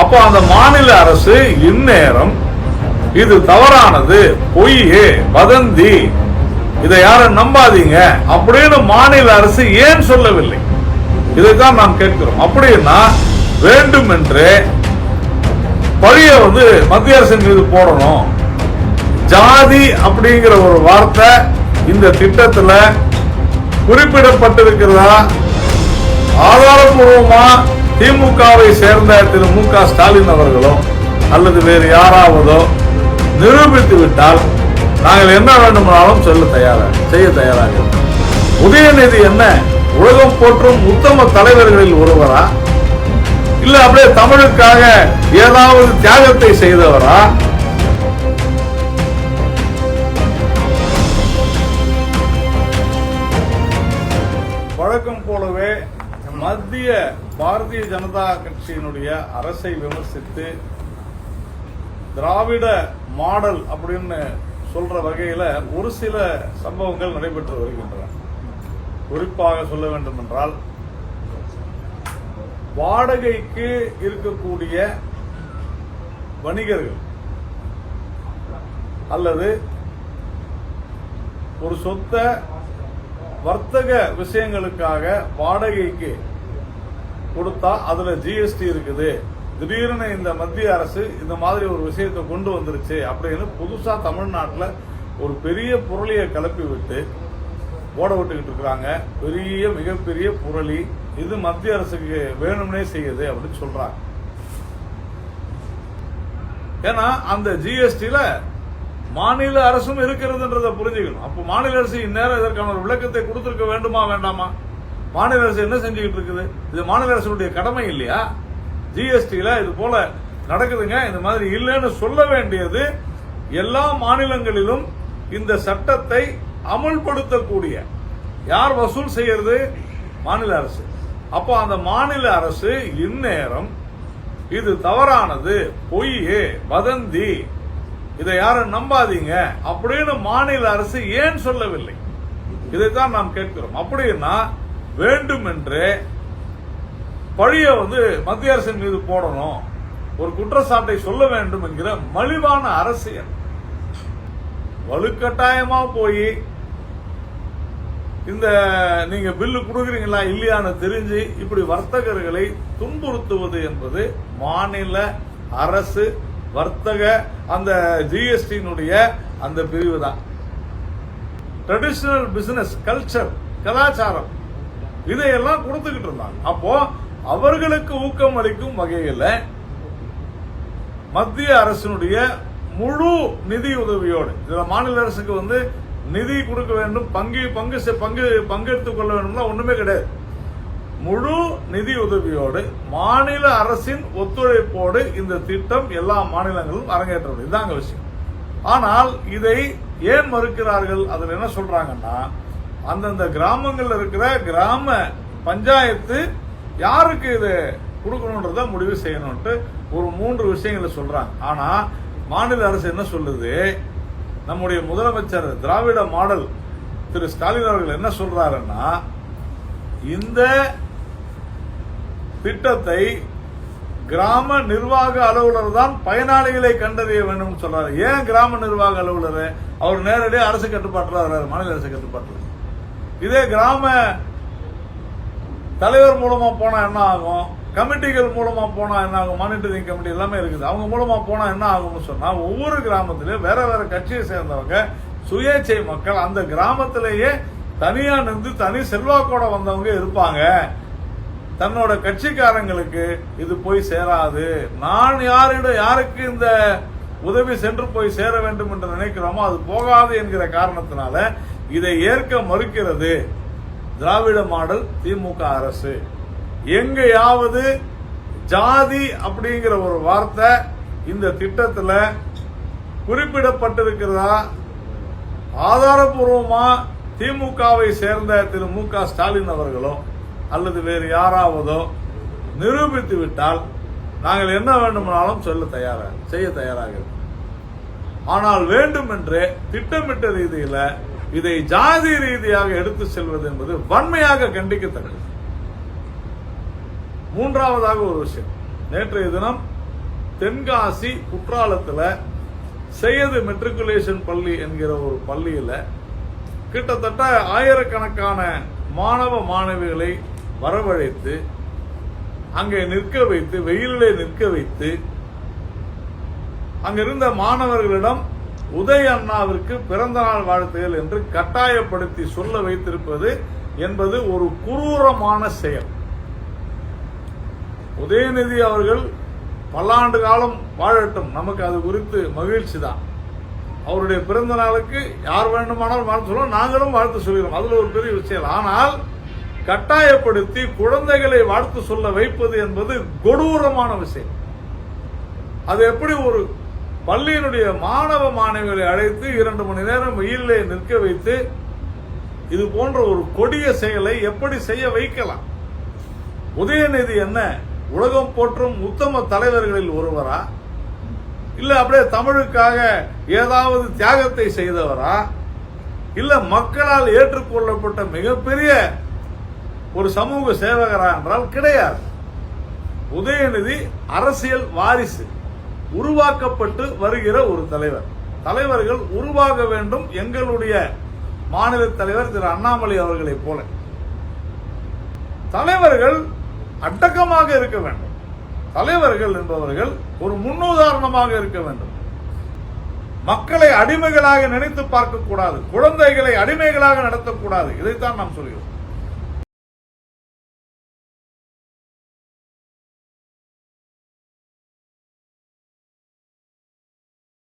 அப்போ அந்த மாநில அரசு இந்நேரம் இது தவறானது பொய் வதந்தி. இதை யாரும் நம்பாதீங்க. அப்படின்னு மாநில அரசு ஏன் சொல்லவில்லை? இதைத்தான் நாம் கேட்கிறோம். அப்படின்னா வேண்டும் என்று பழிய வந்து மத்திய அரசின் மீது போடணும். ஜாதி அப்படிங்கிற ஒரு வார்த்தை இந்த திட்டத்தில் குறிப்பிடப்பட்டிருக்கிறதா? ஆதாரபூர்வமா திமுகவை சேர்ந்த திரு மு க ஸ்டாலின் அவர்களோ அல்லது வேறு யாராவதோ நிரூபித்து விட்டால் நாங்கள் என்ன வேண்டுமானாலும் சொல்ல தயாராக செய்ய தயாராக உதயநிதி என்ன உலகம் போற்றும் உத்தம தலைவர்களில் ஒருவரா? இல்ல அப்படியே தமிழுக்காக ஏதாவது தியாகத்தை செய்தவரா? வழக்கம் போலவே மத்திய பாரதிய ஜனதா கட்சியினுடைய அரசை விமர்சித்து திராவிட மாடல் அப்படின்னு சொல்ற வகையில ஒரு சில சம்பவங்கள் நடைபெற்று வருகின்றன. குறிப்பாக சொல்ல வேண்டும் என்றால் வாடகைக்கு இருக்கக்கூடிய வணிகர்கள் அல்லது ஒரு சொத்தை வர்த்தக விஷயங்களுக்காக வாடகைக்கு கொடுத்தா அதுல ஜிஎஸ்டி இருக்குது. திடீர்னு இந்த மத்திய அரசு இந்த மாதிரி ஒரு விஷயத்தை கொண்டு வந்துருச்சு அப்படின்னு புதுசா தமிழ்நாட்டுல ஒரு பெரிய புரளியை கிளப்பி விட்டு ஓட விட்டுக்கிட்டு இருக்கிறாங்க பெரிய மிகப்பெரிய புரளி. இது மத்திய அரசுக்கு வேணும்னே செய்யுது அப்படின்னு சொல்றாங்க. ஏன்னா அந்த ஜிஎஸ்டில மாநில அரசும் இருக்கிறதுன்றதை புரிஞ்சுக்கணும். அப்போ மாநில அரசு இந்நேரம் இதற்கான ஒரு விளக்கத்தை கொடுத்திருக்க வேண்டுமா வேண்டாமா? மாநில அரசு என்ன செஞ்சுக்கிட்டு இருக்குது? இது மாநில அரசுடைய கடமை இல்லையா? ஜிஎஸ்டியில் இது போல நடக்குதுங்க. இந்த மாதிரி இல்லைன்னு சொல்ல வேண்டியது எல்லா மாநிலங்களிலும் இந்த சட்டத்தை அமுல்படுத்தக்கூடிய யார் வசூல் செய்யறது? மாநில அரசு. அப்போ அந்த மாநில அரசு இந்நேரம் இது தவறானது பொய் வதந்தி இதை யாரும் நம்பாதீங்க அப்படின்னு மாநில அரசு ஏன் சொல்லவில்லை? இதைத்தான் நாம் கேட்கிறோம். அப்படின்னா வேண்டும் என்று பழிய வந்து மத்திய அரசின் மீது போடணும். ஒரு குற்றச்சாட்டை சொல்ல வேண்டும் என்கிற மலிவான அரசியல். வலுக்கட்டாயமா போய் இந்த நீங்க பில்லு கொடுக்குறீங்களா இல்லையான்னு தெரிஞ்சு இப்படி வர்த்தகர்களை துன்புறுத்துவது என்பது மாநில அரசு வர்த்தக அந்த ஜிஎஸ்டியினுடைய அந்த பிரிவு தான் ட்ரெடிஷனல் பிசினஸ் கல்ச்சர் கலாச்சாரம். இதையெல்லாம் கொடுத்துக்கிட்டு இருந்தாங்க. அப்போ அவர்களுக்கு ஊக்கம் அளிக்கும் வகையில் மத்திய அரசினுடைய முழு நிதி உதவியோடு இதுல மாநில அரசுக்கு வந்து நிதி கொடுக்க வேண்டும் பங்கு பங்கு செ- பங்கு பங்கெடுத்துக் கொள்ள வேண்டும்னா ஒண்ணுமே கிடையாது. முழு நிதி உதவியோடு மாநில அரசின் ஒத்துழைப்போடு இந்த திட்டம் எல்லா மாநிலங்களும் அரங்கேற்றது இதாங்க விஷயம். ஆனால் இதை ஏன் மறுக்கிறார்கள்? அதில் என்ன சொல்றாங்கன்னா அந்தந்த கிராமங்களில் இருக்கிற கிராம பஞ்சாயத்து யாருக்கு இது கொடுக்கணுன்றத முடிவு செய்யணும்ட்டு ஒரு மூன்று விஷயங்களை சொல்றாங்க. ஆனா மாநில அரசு என்ன சொல்லுது? நம்முடைய முதலமைச்சர் திராவிட மாடல் திரு ஸ்டாலின் அவர்கள் என்ன சொல்றாருன்னா இந்த திட்டத்தை கிராம நிர்வாக அலுவலர் தான் பயனாளிகளை கண்டறிய வேண்டும் சொல்றாரு. ஏன் கிராம நிர்வாக அலுவலர்? அவர் நேரடியாக அரசு கட்டுப்பாட்டில் வர்றாரு மாநில அரசு கட்டுப்பாட்டில். இதே கிராம தலைவர் மூலமா போனா என்ன ஆகும்? கமிட்டிகள் மூலமா போனா என்ன ஆகும்? மானிட்டரிங் கமிட்டி எல்லாமே இருக்குது. அவங்க மூலமா போனா என்ன ஆகும்னு சொன்னா ஒவ்வொரு கிராமத்திலயும் வேற வேற கட்சியை சேர்ந்தவங்க சுயேட்சை மக்கள் அந்த கிராமத்திலேயே தனியா நின்று தனி செல்வாக்கோட வந்தவங்க இருப்பாங்க. தன்னோட கட்சிக்காரங்களுக்கு இது போய் சேராது. நான் யாரிடம் யாருக்கு இந்த உதவி சென்று போய் சேர வேண்டும் என்று நினைக்கிறோமோ அது போகாது என்கிற காரணத்தினால இதை ஏற்க மறுக்கிறது திராவிட மாடல் திமுக அரசு. எங்கேயாவது ஜாதி அப்படிங்கிற ஒரு வார்த்தை இந்த திட்டத்தில் குறிப்பிடப்பட்டிருக்கிறதா? ஆதாரபூர்வமா திமுகவை சேர்ந்த திரு மு க ஸ்டாலின் அவர்களோ அல்லது வேறு யாராவதோ நிரூபித்து விட்டால் நாங்கள் என்ன வேண்டுமானாலும் சொல்ல தயாராக செய்ய தயாராக ஆனால் வேண்டும் என்று திட்டமிட்ட ரீதியில் இதை ஜாதி ரீதியாக எடுத்து செல்வது என்பது வன்மையாக கண்டிக்கத்தக்கது. மூன்றாவதாக ஒரு விஷயம். நேற்றைய தினம் தென்காசி குற்றாலத்தில் செய்யது மெட்ரிகுலேஷன் பள்ளி என்கிற ஒரு பள்ளியில் கிட்டத்தட்ட ஆயிரக்கணக்கான மாணவ மாணவிகளை வரவழைத்து அங்கே நிற்க வைத்து வெயிலிலே நிற்க வைத்து அங்கிருந்த மாணவர்களிடம் உதய அண்ணாவிற்கு பிறந்த நாள் வாழ்த்துகள் என்று கட்டாயப்படுத்தி சொல்ல வைத்திருப்பது என்பது ஒரு குரூரமான செயல். உதயநிதி அவர்கள் பல்லாண்டு காலம் வாழட்டும். நமக்கு அது குறித்து மகிழ்ச்சி தான். அவருடைய பிறந்த நாளுக்கு யார் வேண்டுமானாலும் வாழ்த்து சொல்லுவோம். நாங்களும் வாழ்த்து சொல்கிறோம். அதில் ஒரு பெரிய விஷயம். ஆனால் கட்டாயப்படுத்தி குழந்தைகளை வாழ்த்து சொல்ல வைப்பது என்பது கொடூரமான விஷயம். அது எப்படி ஒரு பள்ளியினுடைய மாணவ மாணவிகளை அழைத்து இரண்டு மணி நேரம் வெயிலே நிற்க வைத்து இது போன்ற ஒரு கொடிய செயலை எப்படி செய்ய வைக்கலாம்? உதயநிதி என்ன? உலகம் போற்றும் உத்தம தலைவர்களில் ஒருவரா? இல்ல அப்படியே தமிழுக்காக ஏதாவது தியாகத்தை செய்தவரா? இல்ல மக்களால் ஏற்றுக்கொள்ளப்பட்ட மிகப்பெரிய ஒரு சமூக சேவகரா என்றால் கிடையாது. உதயநிதி அரசியல் வாரிசு. உருவாக்கப்பட்டு வருகிற ஒரு தலைவர். தலைவர்கள் உருவாக வேண்டும் எங்களுடைய மாநில தலைவர் திரு அண்ணாமலை அவர்களை போல. தலைவர்கள் அடக்கமாக இருக்க வேண்டும். தலைவர்கள் என்பவர்கள் ஒரு முன்னுதாரணமாக இருக்க வேண்டும். மக்களை அடிமைகளாக நினைத்து பார்க்கக்கூடாது. குழந்தைகளை அடிமைகளாக நடத்தக்கூடாது. இதைத்தான் நாம் சொல்கிறோம்.